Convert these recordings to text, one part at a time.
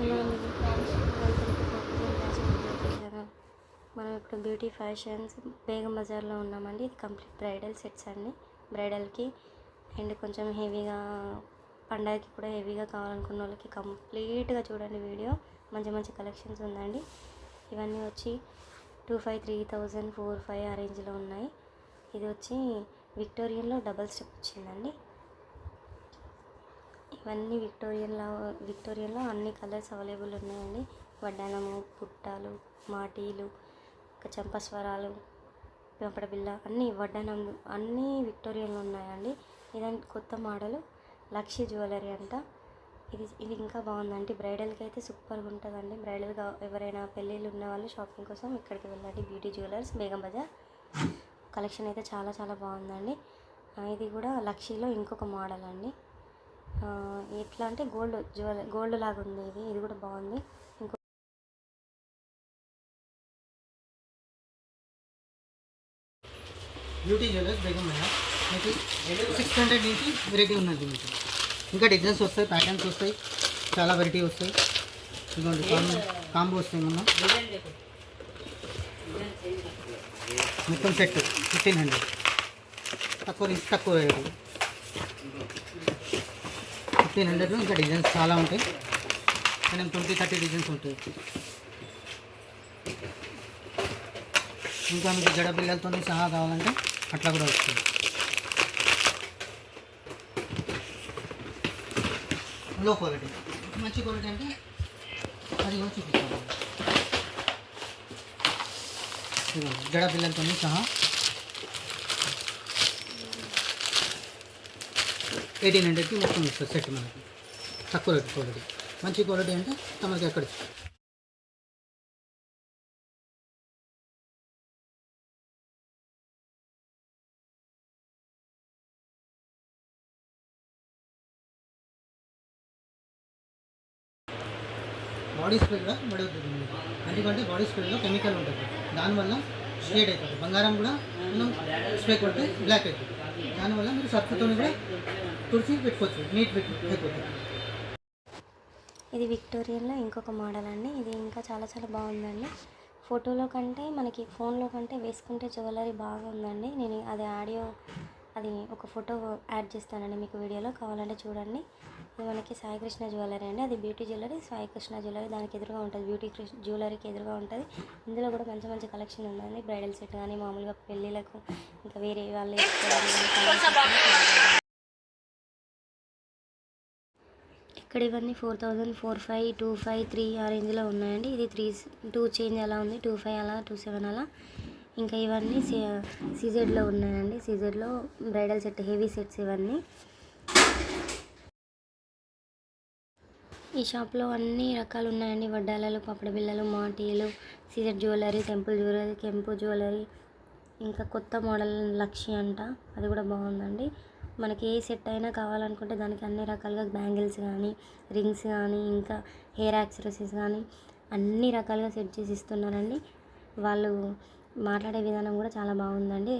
మనం మనం ఇప్పుడు బ్యూటీ ఫ్యాషన్స్ బేగం బజార్లో ఉన్నామండి. ఇది కంప్లీట్ బ్రైడల్ సెట్స్ అండి. బ్రైడల్కి అండ్ కొంచెం హెవీగా పండగకి కూడా హెవీగా కావాలనుకున్న వాళ్ళకి కంప్లీట్గా చూడండి వీడియో. మంచి మంచి కలెక్షన్స్ ఉందండి. ఇవన్నీ వచ్చి two five three thousand four five ఆ రేంజ్లో ఉన్నాయి. ఇది వచ్చి విక్టోరియన్లో డబల్ స్టెప్ వచ్చిందండి. ఇవన్నీ విక్టోరియన్లో విక్టోరియన్లో అన్ని కలర్స్ అవైలబుల్ ఉన్నాయండి. వడ్డానము పుట్టాలు మాటీలు ఇంకా చంపస్వరాలు పెంపడ బిల్ల అన్నీ వడ్డానంలు అన్నీ విక్టోరియన్లో ఉన్నాయండి. ఇదంటే కొత్త మోడల్ లక్ష్య జ్యువెలరీ అంట. ఇది ఇది ఇంకా బాగుందండి. బ్రైడల్కి అయితే సూపర్గా ఉంటుందండి. బ్రైడల్గా ఎవరైనా పెళ్ళిళ్ళు ఉన్న వాళ్ళు షాపింగ్ కోసం ఇక్కడికి వెళ్ళండి. Beauty jewellers Begum Bazaar collection అయితే చాలా చాలా బాగుందండి. ఇది కూడా లక్షీలో ఇంకొక మోడల్ అండి ఎట్లా అంటే గోల్డ్ జ్యువెలరీ గోల్డ్ లాగా ఉంది ఇది ఇది కూడా బాగుంది. ఇంకో బ్యూటీ జ్యువెలర్స్ బేగం మేడం మీకు సిక్స్ హండ్రెడ్ నుంచి వెరైటీ ఉన్నది మీకు. ఇంకా డిజైన్స్ వస్తాయి ప్యాటర్న్స్ వస్తాయి చాలా వెరైటీ వస్తాయి. ఇదిగోండి కాంబో కాంబో వస్తాయి మొన్న మొత్తం సెట్ ఫిఫ్టీన్ హండ్రెడ్ తక్కువ నుంచి తక్కువ రేటు ఫిఫ్టీన్ హండ్రెడ్లో ఇంకా డిజైన్స్ చాలా ఉంటాయి. కానీ ట్వంటీ థర్టీ డిజైన్స్ ఉంటాయి. ఇంకా మీకు జడ పిల్లలతో సహా కావాలంటే అట్లా కూడా వస్తుంది. లో క్వాలిటీ మంచి క్వాలిటీ అంటే అది కూడా చూపిస్తాను. ఇదిగోండి, జడ పిల్లలతో సహా ఎయిటీన్ హండ్రెడ్కి మొత్తం ఇస్తుంది సెట్ మనకి. తక్కువ రేట్ క్వాలిటీ మంచి క్వాలిటీ అంటే తమకి ఎక్కడ బాడీ స్ప్రేగా కూడా ఎందుకంటే బాడీ స్ప్రేలో కెమికల్ ఉంటుంది. దానివల్ల షేడ్ అవుతుంది. బంగారం కూడా మనం స్ప్రే కొడితే బ్లాక్ అవుతుంది. దానివల్ల మీరు సర్ఫ్తో కూడా తుడిచి పెట్టుకోవచ్చు నీట్ పెట్టుకోవచ్చు. ఇది విక్టోరియన్లో ఇంకొక మోడల్ అండి. ఇది ఇంకా చాలా చాలా బాగుందండి. ఫోటోలో కంటే మనకి ఫోన్లో కంటే వేసుకుంటే జ్యువెలరీ బాగా ఉందండి. నేను అది ఆడియో అది ఒక ఫోటో యాడ్ చేస్తానండి మీకు వీడియోలో. కావాలంటే చూడండి. ఇది మనకి సాయికృష్ణ జ్యువెలరీ అండి. అది బ్యూటీ జ్యువెలరీ. సాయికృష్ణ జ్యువెలరీ దానికి ఎదురుగా ఉంటుంది. బ్యూటీ జ్యువెలరీకి ఎదురుగా ఉంటుంది. ఇందులో కూడా మంచి మంచి కలెక్షన్ ఉందండి. బ్రైడల్ సెట్ కానీ మామూలుగా పెళ్ళిళ్ళకు ఇంకా వేరే వాళ్ళు ఇక్కడ ఇవన్నీ four thousand four five two five three ఆ రేంజ్లో ఉన్నాయండి. ఇది త్రీ టూ చేంజ్ అలా ఉంది. టూ ఫైవ్ అలా టూ సెవెన్ అలా. ఇంకా ఇవన్నీ సీజెడ్లో ఉన్నాయండి. సీజెడ్లో బ్రైడల్ సెట్ హెవీ సెట్స్ ఇవన్నీ. ఈ షాప్లో అన్ని రకాలు ఉన్నాయండి. వడ్డాలలు పప్పడ బిళ్ళలు మాటీలు సీజెడ్ జ్యువెలరీ టెంపుల్ జ్యువెలరీ కెంపు జ్యువెలరీ ఇంకా కొత్త మోడల్ లక్ష్మి అంట. అది కూడా బాగుందండి. మనకి ఏ సెట్ అయినా కావాలనుకుంటే దానికి అన్ని రకాలుగా బ్యాంగిల్స్ కానీ రింగ్స్ కానీ ఇంకా హెయిర్ యాక్సెసరీస్ కానీ అన్ని రకాలుగా సెట్ చేసి ఇస్తున్నారండి. వాళ్ళు మాట్లాడే విధానం కూడా చాలా బాగుందండి.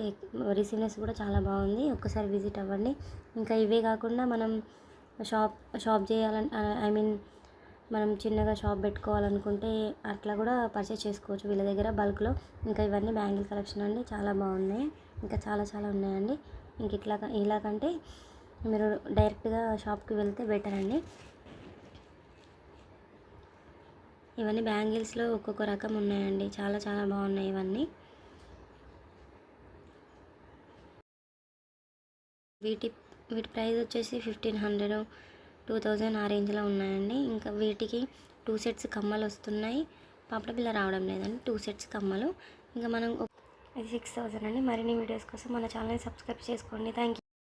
రిసీవ్నెస్ కూడా చాలా బాగుంది. ఒక్కసారి విజిట్ అవ్వండి. ఇంకా ఇవే కాకుండా మనం షాప్ షాప్ చేయాలని ఐ మీన్ మనం చిన్నగా షాప్ పెట్టుకోవాలనుకుంటే అట్లా కూడా పర్చేస్ చేసుకోవచ్చు వీళ్ళ దగ్గర బల్క్లో. ఇంకా ఇవన్నీ బ్యాంగిల్ కలెక్షన్ అండి. చాలా బాగున్నాయి. ఇంకా చాలా చాలా ఉన్నాయండి. ఇంక ఇట్లా ఇలాగంటే మీరు డైరెక్ట్గా షాప్కి వెళ్తే బెటర్ అండి. ఇవన్నీ బ్యాంగిల్స్లో ఒక్కొక్క రకం ఉన్నాయండి. చాలా చాలా బాగున్నాయి ఇవన్నీ. వీటి వీటి ప్రైస్ వచ్చేసి ఫిఫ్టీన్ హండ్రెడ్ టూ థౌజండ్ ఆ రేంజ్లో ఉన్నాయండి. ఇంకా వీటికి టూ సెట్స్ కమ్మలు వస్తున్నాయి. పాపడ పిల్ల రావడం లేదండి. టూ సెట్స్ కమ్మలు. ఇంకా మనం ఇది సిక్స్ థౌజండ్ అండి. మరిన్ని వీడియోస్ కోసం మన ఛానల్ని సబ్స్క్రైబ్ చేసుకోండి. Thank you